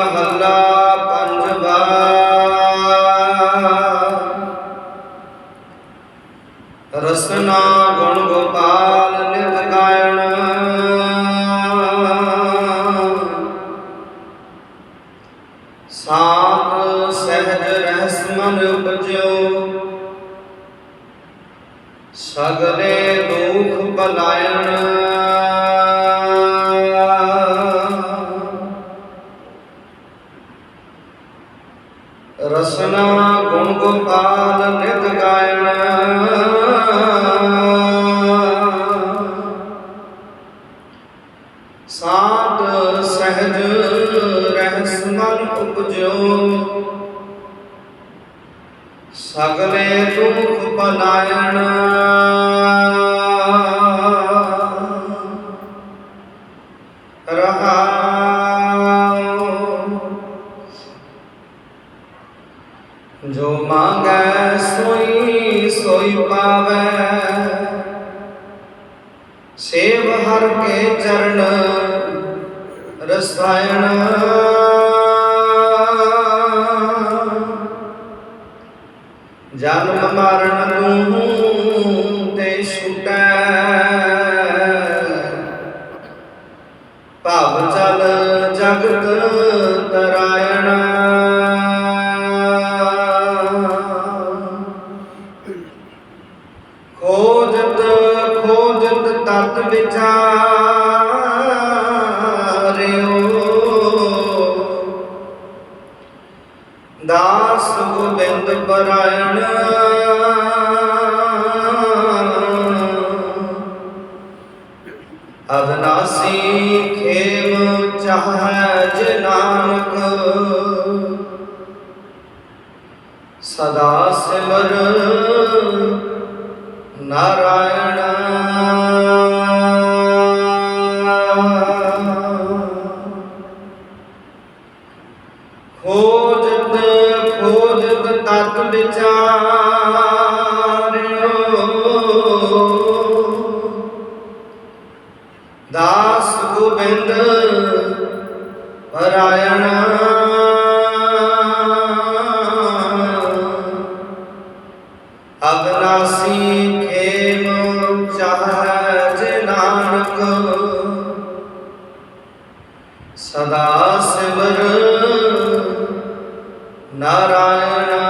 ਮਹੱਲਾ ਪੰਜਵਾ। ਰਸਨਾ ਗੁਣ ਗੋਪਾਲ ਨਿਤ ਗਾਇਣ। ਸਾਤ ਸਹਿਜ ਰਹਿਸ ਮਨ ਉਪਜਿਓ। ਸਗਲੇ ਦੁਖ ਭਲਾਇਣ ਸਾਧ ਸਹਿਜ ਰਹਿਸ ਮਨ ਉਪਜੋ। ਸਗਲੇ ਦੁਖ ਪਲਾਇਣ ਜੋ ਮੰਗੈ ਸੋਈ ਸੋਈ ਪਾਵੈ। ਸੇਵ ਹਰ ਕੇ ਚਰਨ, ਰਸਾਇਣ। ਜਨਮ ਮਰਨ ਤੂੰ ਤੇ ਛੁਟੈ। ਭਵ ਚਲ ਜਗਤ ਤਰਾਇਣ। ਖੋਜਤ ਤਤ ਵਿਚਾਰਿਓ। ਦਾਸ ਗੋਬਿੰਦ ਪਰਾਇਣ। ਅਵਨਾਸੀ ਖੇਮ ਚਾਹੈ ਜੇ ਸਦਾ ਸਿਮਰ ਨਾਰਾਇਣ ਖੋਜਤ ਤਤ ਵਿਚਾਰਿਓ ਦਾਸ ਗੋਬਿੰਦ ਪਰਾਇਣ। ਅਬਨਾਸੀ ਖੇਮ ਚਾਹੈ ਜੇ ਨਾਨਕ। ਸਦਾ ਸਿਮਰ ਨਾਰਾਇਣ।